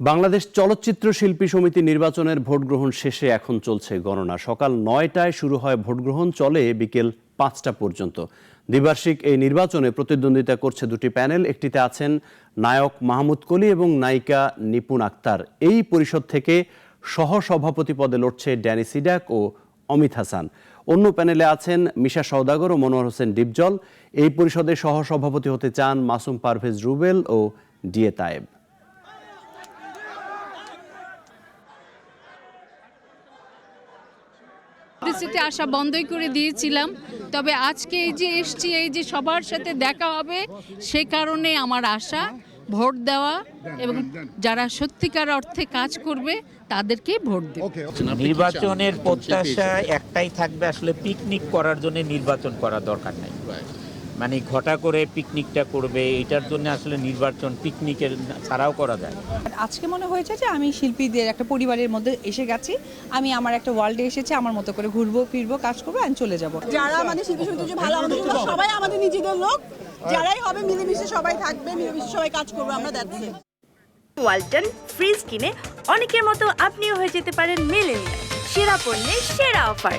বাংলাদেশ চলচ্চিত্র শিল্পী সমিতি নির্বাচনের ভোট গ্রহণ শেষে এখন চলছে গণনা। সকাল নয়টায় শুরু হয় ভোট গ্রহণ চলে বিকেল পাঁচটা পর্যন্ত। দ্বিবার্ষিক এই নির্বাচনে প্রতিদ্বন্দ্বিতা করছে দুটি প্যানেল, একটিতে আছেন নায়ক মাহমুদ কলি এবং নায়িকা নিপুণ আক্তার। এই পরিষদ থেকে সহসভাপতি পদে লড়ছে ড্যানি সিডাক ও অমিত হাসান। অন্য প্যানেলে আছেন মিশা সওদাগর ও মনোয়ার হোসেন ডিপজল। এই পরিষদের সহসভাপতি হতে চান মাসুম পারভেজ রুবেল ও ডিএ তায়েব। পরিস্থিতি আসা বন্ধই করে দিয়েছিলাম। তবে আজকে এই যে এসছি এই যে সবার সাথে দেখা হবে সে কারণে আমার আশা ভোট দেওয়া এবং যারা সত্যিকার অর্থে কাজ করবে তাদেরকে ভোট দেবে। নির্বাচনের প্রত্যাশা একটাই থাকবে আসলে পিকনিক করার জন্য নির্বাচন করা দরকার নাই। মানে ঘটা করে পিকনিকটা করবে এটার জন্য আসলে নির্বাচন পিকনিকের ছাড়াও করা যায়। আজকে মনে হয়েছে যে আমি শিল্পীদের একটা পরিবারের মধ্যে এসে গেছি। আমি আমার একটা ওয়ার্ল্ডে এসেছি আমার মতো করে ঘুরবো ফিরবো কাজ করব আমি চলে যাব। যারা আমাদের শিল্পী সমিতি ভালো আমাদের সবাই আমাদের নিজেদের লোক। যারাই হবে মিলেমিশে সবাই থাকবে মিলেমিশে সবাই কাজ করবে আমরা ইট ওয়ালটন ফ্রিজ কিনে অনেকের মতো আপনিও হয়ে যেতে পারেন মেলেনিয়া সেরা পণ্যের সেরা অফার।